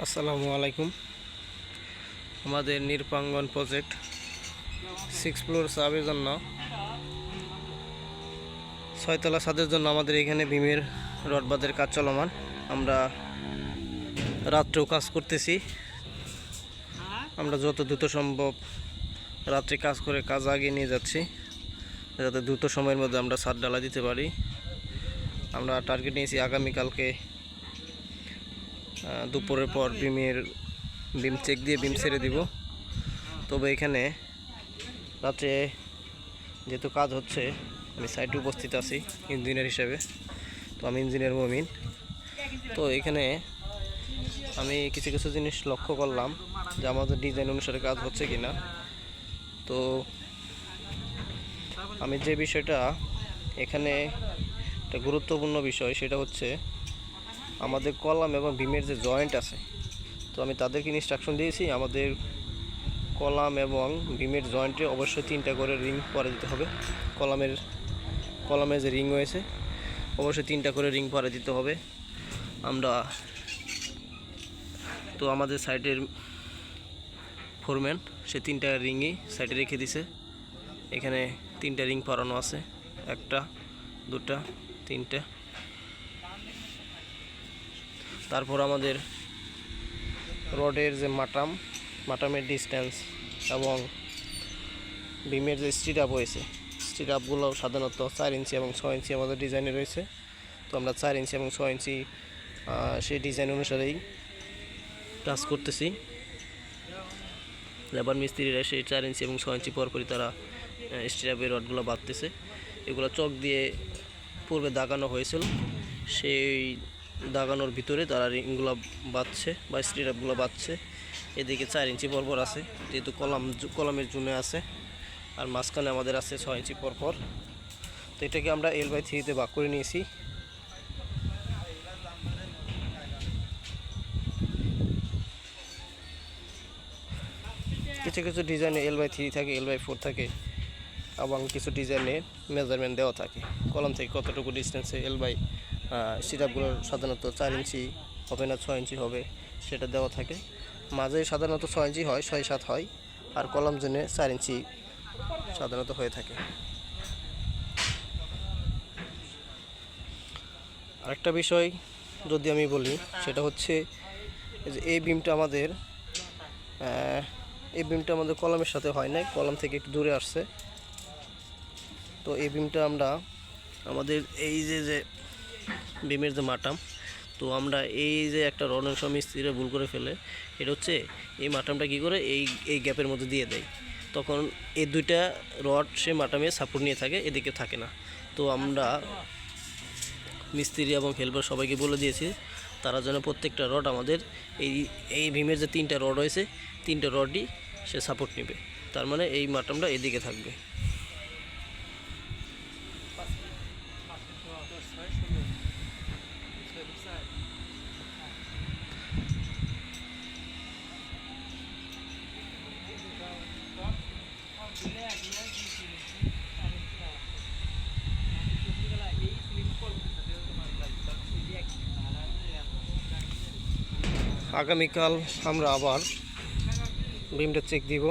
আসসালামু আলাইকুম। আমাদের নির্পাঙ্গন প্রজেক্ট সিক্স ফ্লোর সাবের জন্য, ছয়তলা ছাদের জন্য আমাদের এখানে ভীমের রডবাদের কাজ চলমান। আমরা রাত্রেও কাজ করতেছি। আমরা যত দ্রুত সম্ভব রাত্রে কাজ করে কাজ আগিয়ে নিয়ে যাচ্ছি, যাতে দ্রুত সময়ের মধ্যে আমরা ছাদ ডালা দিতে পারি। আমরা টার্গেট নিয়েছি আগামীকালকে দুপুরের পর বিমের বিম চেক দিয়ে বিম ছেড়ে দিব। তবে এখানে রাত্রে যেহেতু কাজ হচ্ছে, আমি সাইটে উপস্থিত আছি ইঞ্জিনিয়ার হিসেবে। তো আমি ইঞ্জিনিয়ার মমিন। তো এখানে আমি কিছু কিছু জিনিস লক্ষ্য করলাম যে আমাদের ডিজাইন অনুসারে কাজ হচ্ছে কি না তো আমি যে বিষয়টা এখানে একটা গুরুত্বপূর্ণ বিষয়, সেটা হচ্ছে আমাদের কলাম এবং বিমের যে জয়েন্ট আছে, তো আমি তাদেরকে ইনস্ট্রাকশন দিয়েছি, আমাদের কলাম এবং বিমের জয়েন্টে অবশ্যই তিনটা করে রিং পরে দিতে হবে। কলামের কলামের যে রিং রয়েছে, অবশ্যই তিনটা করে রিং পরে দিতে হবে। আমরা, তো আমাদের সাইডের ফোরম্যান, সে তিনটা রিংই সাইডে রেখে দিছে। এখানে তিনটা রিং পরানো আছে, একটা, দুটা, তিনটা। তারপর আমাদের রডের যে মাটাম, মাটামের ডিস্টেন্স এবং বিমের যে স্টিড আপ হয়েছে স্টিড আপগুলো সাধারণত চার ইঞ্চি এবং ছয় ইঞ্চি আমাদের ডিজাইনে রয়েছে। তো আমরা চার ইঞ্চি এবং ছয় ইঞ্চি সেই ডিজাইন অনুসারেই কাজ করতেছি। লেবার মিস্ত্রিরা সেই চার ইঞ্চি এবং ছয় ইঞ্চি পরপরই তারা স্টিরাপের রডগুলো বাঁধতেছে। এগুলো চক দিয়ে পূর্বে দাগানো হয়েছিল। সেই দাগানোর ভিতরে তারা রিংগুলো বাঁধছে বা স্টিরাপগুলো বাঁধছে। এদিকে চার ইঞ্চি পরপর আছে, যেহেতু কলাম কলামের জুনে আছে, আর মাঝখানে আমাদের আছে ছয় ইঞ্চি পরপর। তো এটাকে আমরা এল বাই থ্রিতে ভাগ করে নিয়েছি। কিছু কিছু ডিজাইনে এল বাই থ্রি থাকে এল বাই ফোর থাকে, এবং কিছু ডিজাইনে মেজারমেন্ট দেওয়া থাকে। কলম থেকে কতটুকু ডিস্টেন্সে এল বাই সিরাপগুলো সাধারণত চার ইঞ্চি হবে না, ছয় ইঞ্চি হবে সেটা দেওয়া থাকে। মাঝে সাধারণত ছয় ইঞ্চি হয়, ছয় সাত হয়, আর কলম জেনে চার ইঞ্চি সাধারণত হয়ে থাকে। আরেকটা বিষয় যদি আমি বলি, সেটা হচ্ছে যে এই বিমটা আমাদের এই বিমটা আমাদের কলমের সাথে হয় নাই, কলম থেকে একটু দূরে আসছে। তো এই বিমটা আমরা আমাদের এই যে যে বিমের যে মাটাম, তো আমরা এই যে একটা রড অংশ মিস্ত্রিরা ভুল করে ফেলে, এটা হচ্ছে এই মাটামটা কী করে? এই এই গ্যাপের মধ্যে দিয়ে দেয়। তখন এই দুইটা রড সে মাটামে সাপোর্ট নিয়ে থাকে, এদিকে থাকে না। তো আমরা মিস্ত্রি এবং হেল্পার সবাইকে বলে দিয়েছি, তারা যেন প্রত্যেকটা রড আমাদের, এই এই ভীমের যে তিনটা রড রয়েছে, তিনটা রডই সে সাপোর্ট নেবে। তার মানে এই মাটামটা এদিকে থাকবে। আগামীকাল আমরা আবার বিমটা চেক দিব।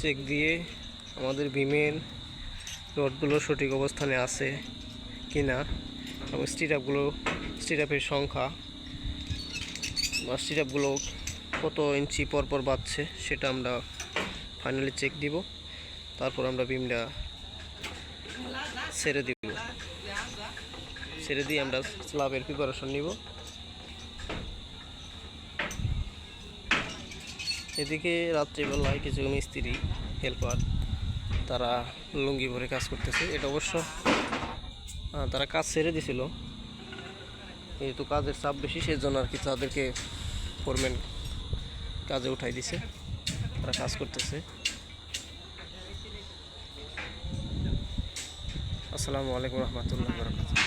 চেক দিয়ে আমাদের বিমের রডগুলো সঠিক অবস্থানে আছে কি না এবং স্টিরাপগুলো স্টিরাপের সংখ্যা বা স্টিরাপগুলো কত ইঞ্চি পর পর বাঁধছে সেটা আমরা ফাইনালি চেক দিব। তারপর আমরা বিমটা ছেড়ে দিব। ছেড়ে দিয়ে আমরা স্লাবের প্রিপারেশন নিব। এদিকে রাত্রিবেলায় কিছু মিস্ত্রি, হেল্পার, তারা লুঙ্গি ভরে কাজ করতেছে। এটা অবশ্য তারা কাজ ছেড়ে দিছিল। যেহেতু কাজের চাপ বেশি, সেজন্য আর কি তাদেরকে ফোরম্যান কাজে উঠাই দিছে। তারা কাজ করতেছে। আসসালামু আলাইকুম রহমতুল্লাহ বরকাত